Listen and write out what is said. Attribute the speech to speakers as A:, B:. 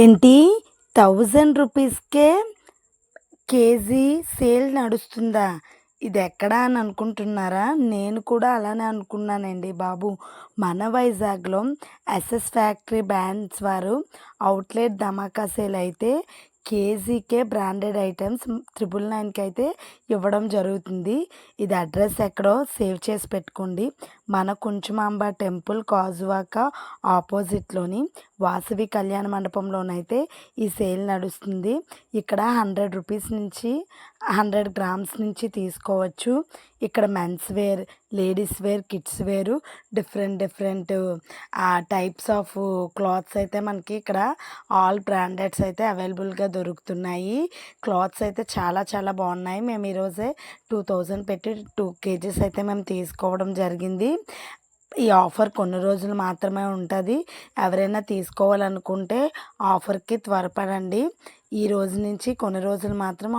A: ఏంటి? థౌజండ్ రూపీస్కే KG sale నడుస్తుందా? ఇది ఎక్కడా అని అనుకుంటున్నారా? నేను కూడా అలానే అనుకున్నానండి బాబు. మన వైజాగ్లో ఎస్ఎస్ ఫ్యాక్టరీ బ్యాండ్స్ వారు అవుట్లెట్ ధమాకా సేల్ అయితే కేజీకే బ్రాండెడ్ ఐటమ్స్ త్రిబుల్ నైన్కి అయితే ఇవ్వడం జరుగుతుంది. ఇది అడ్రస్ ఎక్కడో సేవ్ చేసి పెట్టుకోండి. మన కుంచుమాంబ టెంపుల్ కాజువాక ఆపోజిట్లోని వాసవి కళ్యాణ మండపంలోనైతే ఈ సేల్ నడుస్తుంది. ఇక్కడ హండ్రెడ్ రూపీస్ నుంచి హండ్రెడ్ గ్రామ్స్ నుంచి తీసుకోవచ్చు. ఇక్కడ men's wear ladies wear kids wear. Different different types of clothes అయితే మనకి ఇక్కడ ఆల్ బ్రాండెడ్స్ అయితే అవైలబుల్గా దొరుకుతున్నాయి. క్లాత్స్ అయితే చాలా చాలా బాగున్నాయి. మేము ఈరోజే టూ థౌజండ్ పెట్టి టూ కేజీస్ అయితే మేము తీసుకోవడం జరిగింది. ఈ ఆఫర్ కొన్ని రోజులు మాత్రమే ఉంటుంది. ఎవరైనా తీసుకోవాలనుకుంటే ఆఫర్కి త్వరపడండి. ఈ రోజు నుంచి కొన్ని రోజులు మాత్రం